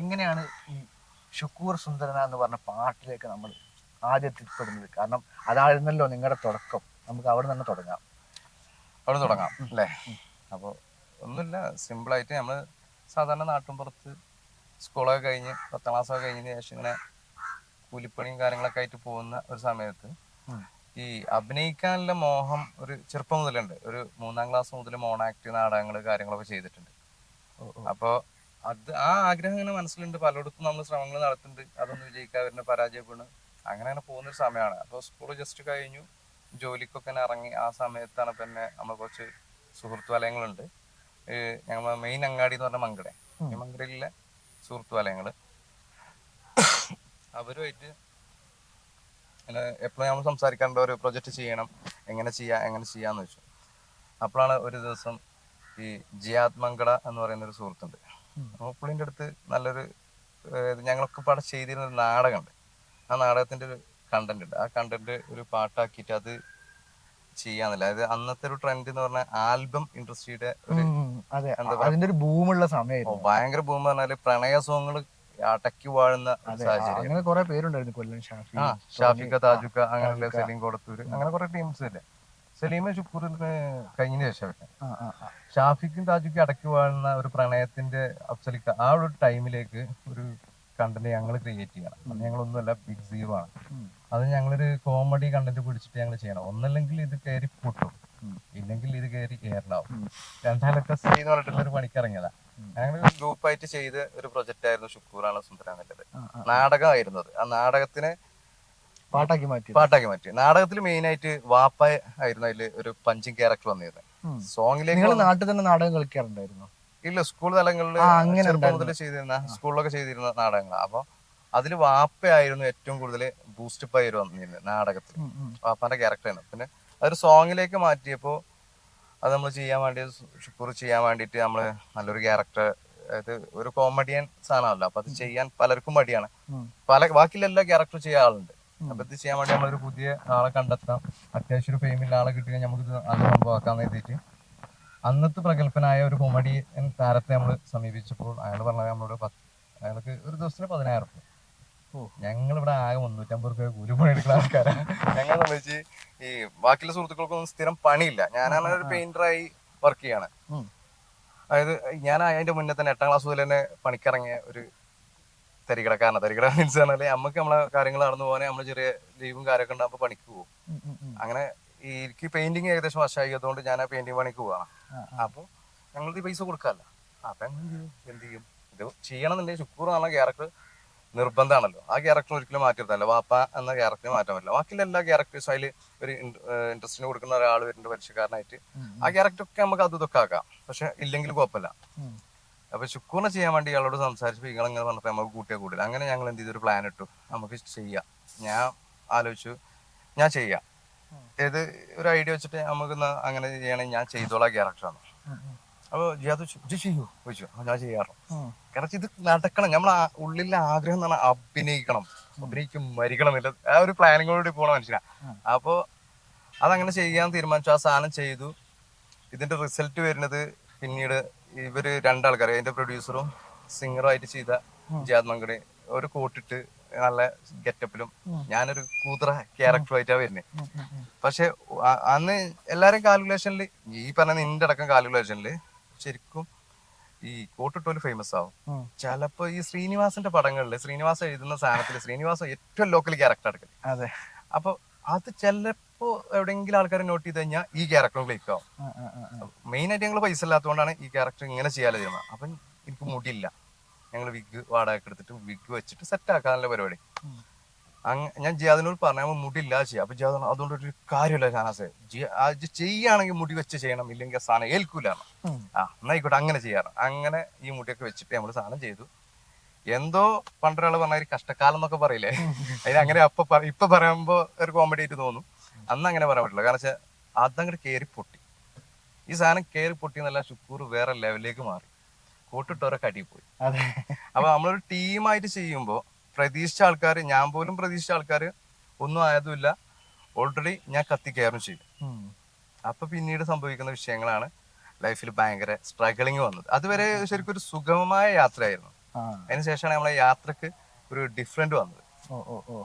എങ്ങനെയാണ് ഈ ഷുക്കൂർ സുന്ദരന എന്ന് പറഞ്ഞ പാട്ടിലേക്ക് നമ്മൾ ആദ്യം എത്തിപ്പെടുന്നത് കാരണം അതായിരുന്നല്ലോ നിങ്ങളുടെ തുടക്കം. നമുക്ക് അവിടെ നിന്ന് തുടങ്ങാം. അവിടെ തുടങ്ങാം അല്ലേ? അപ്പോൾ ഒന്നുമില്ല സിമ്പിളായിട്ട് നമ്മൾ സാധാരണ നാട്ടിൻപുറത്ത് സ്കൂളൊക്കെ കഴിഞ്ഞ് പത്താം ക്ലാസ്സൊക്കെ കഴിഞ്ഞതിന് ശേഷം ഇങ്ങനെ കൂലിപ്പണിയും കാര്യങ്ങളൊക്കെ ആയിട്ട് പോകുന്ന ഒരു സമയത്ത് ഈ അഭിനയിക്കാനുള്ള മോഹം ഒരു ചെറുപ്പം മുതലുണ്ട്. ഒരു മൂന്നാം ക്ലാസ് മുതൽ മോണാക്ട് നാടകങ്ങൾ കാര്യങ്ങളൊക്കെ ചെയ്തിട്ടുണ്ട്. അപ്പോൾ അത് ആ ആഗ്രഹം ഇങ്ങനെ മനസ്സിലുണ്ട്. പലയിടത്തും നമ്മൾ ശ്രമങ്ങൾ നടത്തുന്നുണ്ട്. അതൊന്നും വിജയിക്കാൻ വരുന്ന പരാജയപ്പെടുന്നു അങ്ങനെ അങ്ങനെ പോകുന്ന ഒരു സമയമാണ്. അപ്പോൾ സ്കൂൾ ജസ്റ്റ് കഴിഞ്ഞു. ജോലിക്കൊക്കെ ഇറങ്ങി. ആ സമയത്താണ് പിന്നെ നമ്മൾ കുറച്ച് സുഹൃത്ത് വലയങ്ങളുണ്ട്. ഞങ്ങൾ മെയിൻ അങ്ങാടി എന്ന് പറഞ്ഞ മങ്കട. ഈ മങ്കടയിലെ സുഹൃത്ത് വലയങ്ങൾ അവരുമായിട്ട് എപ്പോഴും നമ്മൾ സംസാരിക്കേണ്ട ഒരു പ്രൊജക്റ്റ് ചെയ്യണം. എങ്ങനെ ചെയ്യാം എങ്ങനെ ചെയ്യാന്ന് വെച്ചു. അപ്പോഴാണ് ഒരു ദിവസം ഈ ജിയാത് മങ്കട എന്ന് പറയുന്ന ഒരു സുഹൃത്തുണ്ട്. പുള്ളിന്റെ അടുത്ത് നല്ലൊരു ഞങ്ങളൊക്കെ പാടെ ചെയ്തിരുന്ന ഒരു നാടകമുണ്ട് ആ നാടകത്തിന്റെ ഒരു കണ്ടന്റ് ഉണ്ട് ആ കണ്ടന്റ് ഒരു പാട്ടാക്കിയിട്ട് അത് ചെയ്യാന്നില്ല. അതായത് അന്നത്തെ ഒരു ട്രെൻഡ് എന്ന് പറഞ്ഞാൽ ആൽബം ഇൻഡസ്ട്രിയുടെ ഒരു അതെ. അതിന്റെ ഒരു ബൂമുള്ള സമയമായിരുന്നു. ഭയങ്കര ബൂം പറഞ്ഞാൽ പ്രണയ സോങ്ങുകൾ അടക്കി വാഴുന്ന സാഹചര്യം. അങ്ങനെ കുറെ പേരുണ്ടായിരുന്നു കൊല്ലം ഷാഫി ഷാഫിക്ക താജുക്ക അങ്ങനെയുള്ള സെലിംഗ് സലീം കൊടുത്തൂര്. അങ്ങനെ കുറെ ടീംസ് ഇല്ലേ. സലീമ ഷുക്കൂറിന് കഴിഞ്ഞ ശേഷം. ഷാഫിക്കും താജുക്കും അടക്കി വാഴുന്ന ഒരു പ്രണയത്തിന്റെ അഫ്സലിക്ക ആ ഒരു ടൈമിലേക്ക് ഒരു കണ്ടന്റ് ഞങ്ങൾ ക്രിയേറ്റ് ചെയ്യണം. അത് ഞങ്ങളൊന്നുമല്ല ബിഗ് സീറോ ആണ് അത് ഞങ്ങളൊരു കോമഡി കണ്ടന്റ് പിടിച്ചിട്ട് ഞങ്ങൾ ചെയ്യണം. ഒന്നല്ലെങ്കിൽ ഇത് കയറി പൊട്ടും. ഇല്ലെങ്കിൽ ഇത് കയറി എയറിലാവും രണ്ടാമത്തെ സീ എന്ന് പറഞ്ഞിട്ടുള്ള ഒരു പണിക്കിറങ്ങിയതാ. ഞങ്ങൾ ഗ്രൂപ്പായിട്ട് ചെയ്ത ഒരു പ്രൊജക്റ്റ് ആയിരുന്നു ഷുക്കൂറാണ് സുന്ദര എന്നുള്ളത്. നാടകമായിരുന്നു അത് ആ നാടകത്തിനെ പാട്ടാക്കി മാറ്റി പാട്ടാക്കി മാറ്റി. നാടകത്തിൽ മെയിൻ ആയിട്ട് വാപ്പ ആയിരുന്നു അതിൽ ഒരു പഞ്ചിങ് ക്യാരക്ടർ വന്നിരുന്നത് സോങ്ങിലേക്ക് നിങ്ങൾ നാട്ടിൽ തന്നെ നാടകം കളിക്കാറുണ്ടായിരുന്നു? ഇല്ല സ്കൂൾ തലങ്ങളിൽ അങ്ങനെ മുതൽ ചെയ്തിരുന്ന സ്കൂളിലൊക്കെ ചെയ്തിരുന്ന നാടകങ്ങൾ അപ്പൊ അതിൽ വാപ്പയായിരുന്നു ഏറ്റവും കൂടുതൽ ബൂസ്റ്റപ്പ് ആയി വന്നിരുന്നത് നാടകത്തിൽ വാപ്പാന്റെ ക്യാരക്ടർ ആണ്. പിന്നെ അതൊരു സോങ്ങിലേക്ക് മാറ്റിയപ്പോ അത് നമ്മൾ ചെയ്യാൻ വേണ്ടി ഷുക്കൂർ ചെയ്യാൻ വേണ്ടിയിട്ട് നമ്മൾ നല്ലൊരു ക്യാരക്ടർ അതായത് ഒരു കോമഡിയൻ സാധനമല്ലോ. അപ്പൊ അത് ചെയ്യാൻ പലർക്കും മടിയാണ്. പല ബാക്കിയുള്ള എല്ലാ ക്യാരക്ടർ ചെയ്യാൻ ആളുണ്ട്. അപ്പൊ ഇത് ചെയ്യാൻ വേണ്ടി നമ്മളൊരു പുതിയ ആളെ കണ്ടെത്താം. അത്യാവശ്യം ഒരു ഫെയിമില്ല ആളെ കിട്ടിയാൽ നമുക്ക് ഇത് അത് സംഭവമാക്കാന്ന് എഴുതിയിട്ട് അന്നത്തെ പ്രഗത്ഭനായ ഒരു കൊമഡി താരത്തെ നമ്മൾ സമീപിച്ചപ്പോൾ അയാൾ പറഞ്ഞത് നമ്മളോട് പത്ത് അയാൾക്ക് ഒരു ദിവസത്തിന് പതിനായിരം റുപ്യ. ഞങ്ങൾ ഇവിടെ ആകെ മുന്നൂറ്റമ്പത് റുപ്യ കൂലിപ്പണി എടുക്കുന്ന ആൾക്കാരാണ് ഞങ്ങൾ സംബന്ധിച്ച് ഈ ബാക്കിയുള്ള സുഹൃത്തുക്കൾക്കൊന്നും സ്ഥിരം പണിയില്ല. ഞാനാണ് ഒരു പെയിന്ററായി വർക്ക് ചെയ്യാണ്. അതായത് ഞാൻ അതിന്റെ മുന്നേ തന്നെ എട്ടാം ക്ലാസ് മുതൽ തന്നെ പണിക്കിറങ്ങിയ ഒരു തരികിടക്കാരനാണ് തരികിട മീൻസ് പറഞ്ഞാൽ നമ്മക്ക് നമ്മളെ കാര്യങ്ങൾ നടന്നു പോകാൻ നമ്മൾ ചെറിയ ലീവും കാര്യമൊക്കെ ഉണ്ടാകുമ്പോൾ പണിക്ക് പോകും. അങ്ങനെ എനിക്ക് പെയിന്റിങ് ഏകദേശം വശമായതുകൊണ്ട് ഞാൻ ആ പെയിന്റിങ് പണിക്ക് പോവാണ്. അപ്പോൾ ഞങ്ങൾക്ക് പൈസ കൊടുക്കാമല്ല അപ്പൊ എന്ത് ചെയ്യും? ഇത് ചെയ്യണമെന്നുണ്ടെങ്കിൽ ശുക്കൂർ എന്നുള്ള ക്യാരക്ടർ നിർബന്ധമാണല്ലോ. ആ ക്യാരക്ടർ ഒരിക്കലും മാറ്റിയിരുന്നല്ല വാപ്പ എന്ന ക്യാരക്ടർ മാറ്റാൻ പറ്റില്ല. ബാക്കിയുള്ള എല്ലാ ക്യാരക്ടേഴ്സും അതിൽ ഒരു ഇൻട്രസ്റ്റിന് കൊടുക്കുന്ന ഒരാൾ വരുന്നുണ്ട് പരിചയക്കാരനായിട്ട് ആ ക്യാരക്ടർ ഒക്കെ നമുക്ക് അത് ഇതൊക്കെ ആക്കാം. പക്ഷെ ഇല്ലെങ്കിൽ കുഴപ്പമില്ല. അപ്പൊ ശുക്കൂറിനെ ചെയ്യാൻ വേണ്ടി ഇയാളോട് സംസാരിച്ചപ്പോൾ ഇയാൾ ഇങ്ങനെ പറഞ്ഞപ്പോൾ നമുക്ക് കൂട്ടിയാൽ കൂടില്ല അങ്ങനെ ഞങ്ങൾ എന്ത് ചെയ്തൊരു പ്ലാൻ ഇട്ടു. നമുക്ക് ചെയ്യാം. ഞാൻ ആലോചിച്ചു. ഞാൻ ചെയ്യാം. ഏത് ഒരു ഐഡിയ വെച്ചിട്ട് നമുക്ക് അങ്ങനെ ചെയ്യണമെങ്കിൽ ഞാൻ ചെയ്തോളാം ക്യാരക്ടറാണ് അപ്പോൾ ജിയാദ് ചോദിച്ചു, "ഇജ്ജ് ചെയ്യൂ? ചോദിച്ചു. ഞാൻ ചെയ്യാറോ. കാരണം ഇത് നടക്കണം. നമ്മൾ ഉള്ളിലെ ആഗ്രഹം എന്ന് പറഞ്ഞാൽ അഭിനയിക്കണം. അഭിനയിക്കും മരിക്കണം. എന്നില്ല ആ ഒരു പ്ലാനിങ്ങോടുകൂടി പോണ മനുഷ്യനാ. അപ്പോ അതങ്ങനെ ചെയ്യാൻ തീരുമാനിച്ചു. ആ സാധനം ചെയ്തു. ഇതിന്റെ റിസൾട്ട് വരുന്നത് പിന്നീട് ഇവർ രണ്ടാൾക്കാർ അതിന്റെ പ്രൊഡ്യൂസറും സിംഗറും ആയിട്ട് ചെയ്ത ജിയാദ് മങ്കടെ ഒരു കോട്ടിട്ട് നല്ല ഗെറ്റപ്പിലും ഞാനൊരു കൂതറ ക്യാരക്ടറുമായിട്ടാണ് വരുന്നത് പക്ഷെ അന്ന് എല്ലാരും കാൽക്കുലേഷനിൽ ഈ പറഞ്ഞ നിന്റെ അടക്കം കാൽക്കുലേഷനിൽ ശരിക്കും ഈ കോട്ടിട്ടോൽ ഫേമസ് ആവും. ചിലപ്പോ ഈ ശ്രീനിവാസന്റെ പടങ്ങളിൽ ശ്രീനിവാസ എഴുതുന്ന സാധനത്തിൽ ശ്രീനിവാസ ഏറ്റവും ലോക്കൽ ക്യാരക്ടർ എടുക്കൽ അതെ. അപ്പൊ അത് ചിലപ്പോ എവിടെയെങ്കിലും ആൾക്കാരെ നോട്ട് ചെയ്ത് കഴിഞ്ഞാൽ ഈ ക്യാരക്ടർ ക്ലിക്ക് ആവും. മെയിൻ ആയിട്ട് ഞങ്ങൾ പൈസ ഇല്ലാത്തതുകൊണ്ടാണ് ഈ ക്യാരക്ടർ ഇങ്ങനെ ചെയ്യാതെ ചെയ്യുന്നത്. അപ്പം എനിക്ക് മുടിയില്ല. ഞങ്ങൾ വിഗ് വാടക എടുത്തിട്ട് വിഗ് വെച്ചിട്ട് സെറ്റ് ആക്കാനുള്ള പരിപാടി. ഞാൻ ജിയാദിനോട് പറഞ്ഞ മുടിയില്ല ചെയ്യാം. അപ്പൊ ജിയാദ് അതുകൊണ്ട് ഒരു കാര്യമില്ല ഷാനാസെ. ചെയ്യുകയാണെങ്കിൽ മുടി വെച്ച് ചെയ്യണം. ഇല്ലെങ്കിൽ സാധനം ഏൽക്കൂല ആ എന്നായിക്കോട്ടെ അങ്ങനെ ചെയ്യാറ്. അങ്ങനെ ഈ മുടിയൊക്കെ വെച്ചിട്ട് നമ്മൾ സാധനം ചെയ്തു. എന്തോ പണ്ടൊരാൾ പറഞ്ഞ ഒരു കഷ്ടക്കാലം എന്നൊക്കെ പറയില്ലേ? അതിന് അങ്ങനെ അപ്പൊ ഇപ്പൊ പറയുമ്പോ ഒരു കോമഡി ആയിട്ട് തോന്നും. അന്ന് അങ്ങനെ പറയാൻ പറ്റില്ല. കാരണം വെച്ചാൽ അതങ്ങോട്ട് കയറി പൊട്ടി. ഈ സാധനം കയറി പൊട്ടി എന്നല്ല ശുക്കൂർ വേറെ ലെവലിലേക്ക് മാറി. കൂട്ടിട്ടോരെ കടി പോയി. അതെ. അപ്പൊ നമ്മളൊരു ടീമായിട്ട് ചെയ്യുമ്പോൾ പ്രതീക്ഷിച്ച ആൾക്കാർ ഞാൻ പോലും പ്രതീക്ഷിച്ച ആൾക്കാർ ഒന്നും ആയതുമില്ല. ഓൾറെഡി ഞാൻ കത്തി കയറും ചെയ്യും. അപ്പൊ പിന്നീട് സംഭവിക്കുന്ന വിഷയങ്ങളാണ് ലൈഫിൽ ഭയങ്കര സ്ട്രഗിളിങ് വന്നത്. അതുവരെ ശരിക്കും ഒരു സുഗമമായ യാത്രയായിരുന്നു. അതിനുശേഷമാണ് നമ്മളെ യാത്രയ്ക്ക് ഒരു ഡിഫറെന്റ് വന്നത്. ഓ ഓ ഓ.